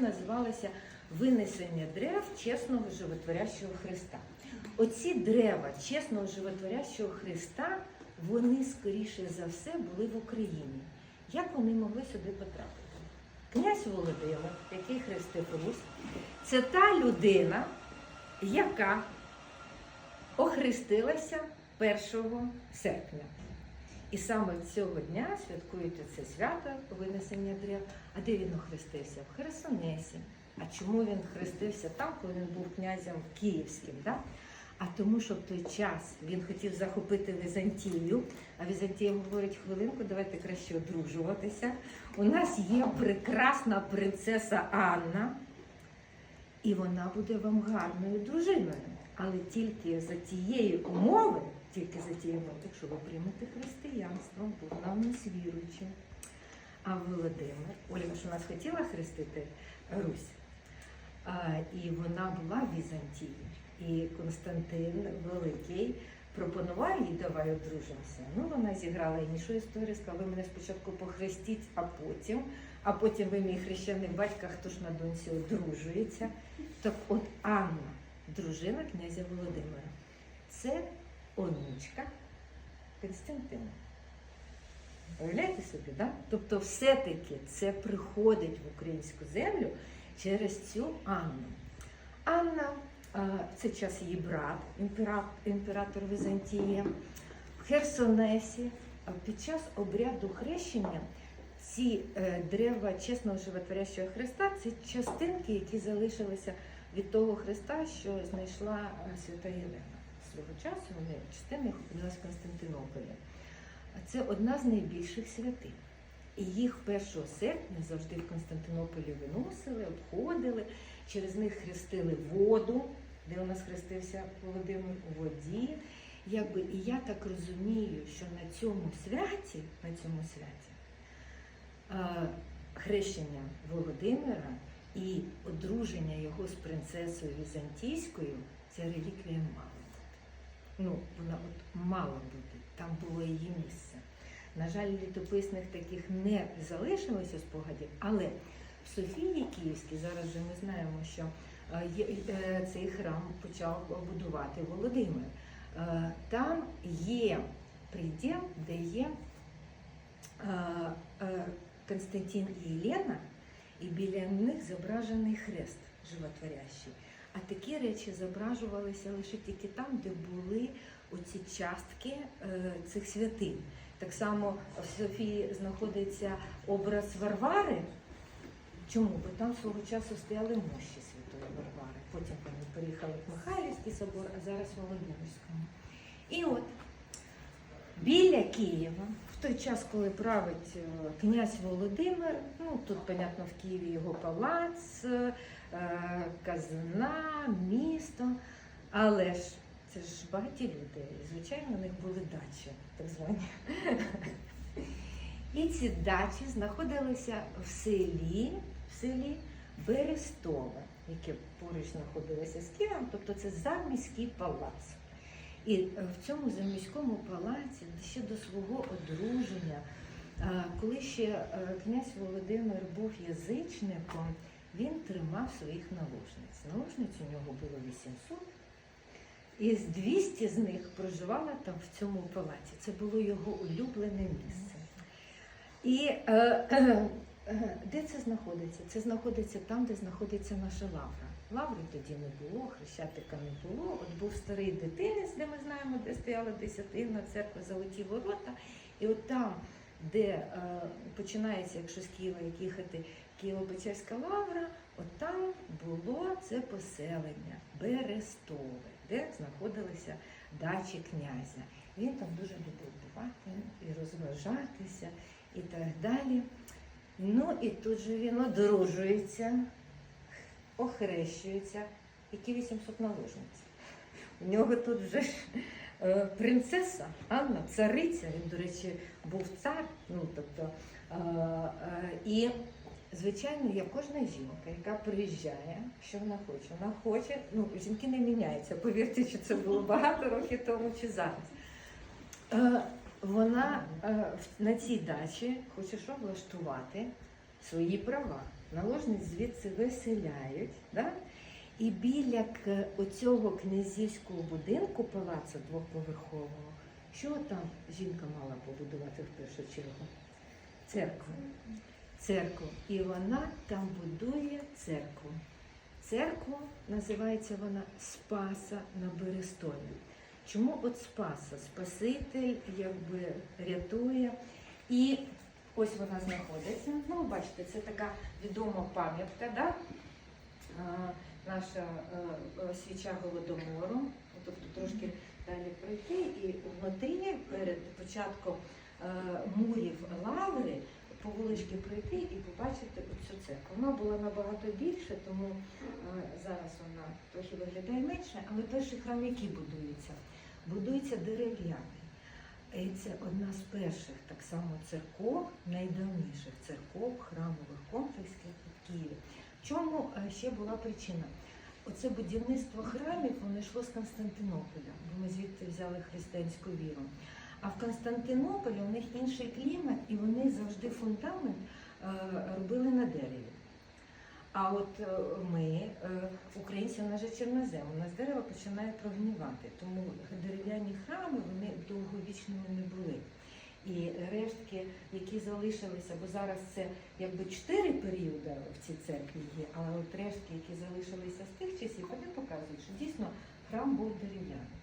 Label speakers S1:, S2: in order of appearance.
S1: називалося винесення дерев чесного животворящого Христа. Оці дерева чесного животворящого Христа, вони скоріше за все були в Україні. Як вони могли сюди потрапити? Князь Володимир, який хрестив Русь, це та людина, яка охрестилася 1 серпня. І саме цього дня святкуєте це свято винесення дерев. А де він охрестився? В Херсонесі. А чому він хрестився там, коли він був князем київським? Да? А тому, що в той час він хотів захопити Візантію, а Візантія говорить, хвилинку, давайте краще одружуватися. У нас є прекрасна принцеса Анна, і вона буде вам гарною дружиною. Але тільки за тієї умови, тільки за тієї умови, якщо ви приймете християнство, бо вона в нас віруюча. А Володимир, Ольга ж у нас хотіла хрестити Русь, і вона була в Візантії. І Константин Великий пропонував їй, давай одружимося. Ну, вона зіграла іншу історію, сказала, ви мене спочатку похрестіть, а потім, а потім ви мій хрещений батько, хто ж на доньці одружується. Так от Анна, дружина князя Володимира, це онучка Константина. Уявляєте собі, да? Тобто, все-таки це приходить в українську землю через цю Анну. Анна в цей час її брат, імпера- імператор Візантії, в Херсонесі під час обряду хрещення ці е, дерева чесного животворящого Христа це частинки, які залишилися від того Христа, що знайшла е, свята Єлена. Свого часу вони частини опинилися в Константинополі. Це одна з найбільших святинь. І їх 1 серпня завжди в Константинополі виносили, обходили, через них хрестили воду, де у нас хрестився Володимир у воді. Якби, і я так розумію, що на цьому святі, на цьому святі е, хрещення Володимира і одруження його з принцесою Візантійською це реліквія мала бути. Ну, вона от мала бути, там було її місце. На жаль, літописних таких не залишилося спогадів, але в Софії Київській зараз вже ми знаємо, що е, е, цей храм почав будувати Володимир. Е, Там є приділ, де є Константин і Єлена, і біля них зображений хрест животворящий. А такі речі зображувалися лише тільки там, де були оці частки е, цих святинь. Так само в Софії знаходиться образ Варвари. Чому? Бо там свого часу стояли мощі Святої Варвари. Потім вони переїхали в Михайлівський собор, а зараз в Володимирському. І от біля Києва, в той час, коли править е, князь Володимир, ну тут, понятно, в Києві його палац, е, казна, місто, але ж це ж багаті люди. І, звичайно, у них були дачі, так звані. І ці дачі знаходилися в селі, в селі Берестове, яке поруч знаходилося з Києвом, тобто це заміський палац. І е, в цьому заміському палаці ще до свого одруження, коли ще е, князь Володимир був язичником, він тримав своїх наложниць. Наложниць у нього було 800, і з 200 з них проживала там в цьому палаці. Це було його улюблене місце. І е, е, е, де це знаходиться? Це знаходиться там, де знаходиться наша лавра. Лаври тоді не було, хрещатика не було. От був старий дитинець, де ми знаємо, де стояла десятина, церква Золоті Ворота. І от там, де е, починається, якщо з Києва як їхати, Києво-Печерська лавра, от там було це поселення Берестове, де знаходилися дачі князя. Він там дуже любив бувати і розважатися і так далі. Ну і тут же він одружується, охрещується, які 800 наложниць. У нього тут вже е, принцеса Анна, цариця, він, до речі, був цар. Ну, тобто, е, е, і, звичайно, як кожна жінка, яка приїжджає, що вона хоче. Вона хоче, ну, жінки не міняються, повірте, що це було багато років тому чи зараз. Вона на цій дачі хоче що влаштувати свої права. наложниць звідси виселяють. Да? І біля оцього князівського будинку палацу двоповерхового, що там жінка мала побудувати в першу чергу? Церкву. Церкву. І вона там будує церкву. Церкву називається вона Спаса на Берестові. Чому от Спаса? Спаситель якби рятує. І ось вона знаходиться. Ну, бачите, це така відома пам'ятка, да? Наша е, свіча голодомору. Тобто трошки далі пройти і внутрі перед початком е, мурів лаври по вуличці пройти і побачити цю церкву. Вона була набагато більше, тому е, зараз вона трохи виглядає менше, але перший храм, який будується, будується дерев'яний. І це одна з перших так само церков, найдавніших церков, храмових комплексів в Києві. В чому е, ще була причина? Оце будівництво храмів воно йшло з Константинополя, бо ми звідти взяли християнську віру. А в Константинополі у них інший клімат, і вони завжди фундамент е, робили на дереві. А от е, ми, е, українці, у нас же чорнозем, у нас дерево починає прогнівати, тому дерев'яні храми вони довговічними не були. І рештки, які залишилися, бо зараз це якби чотири періоди в цій церкві є, але от рештки, які залишилися з тих часів, вони показують, що дійсно храм був дерев'яний.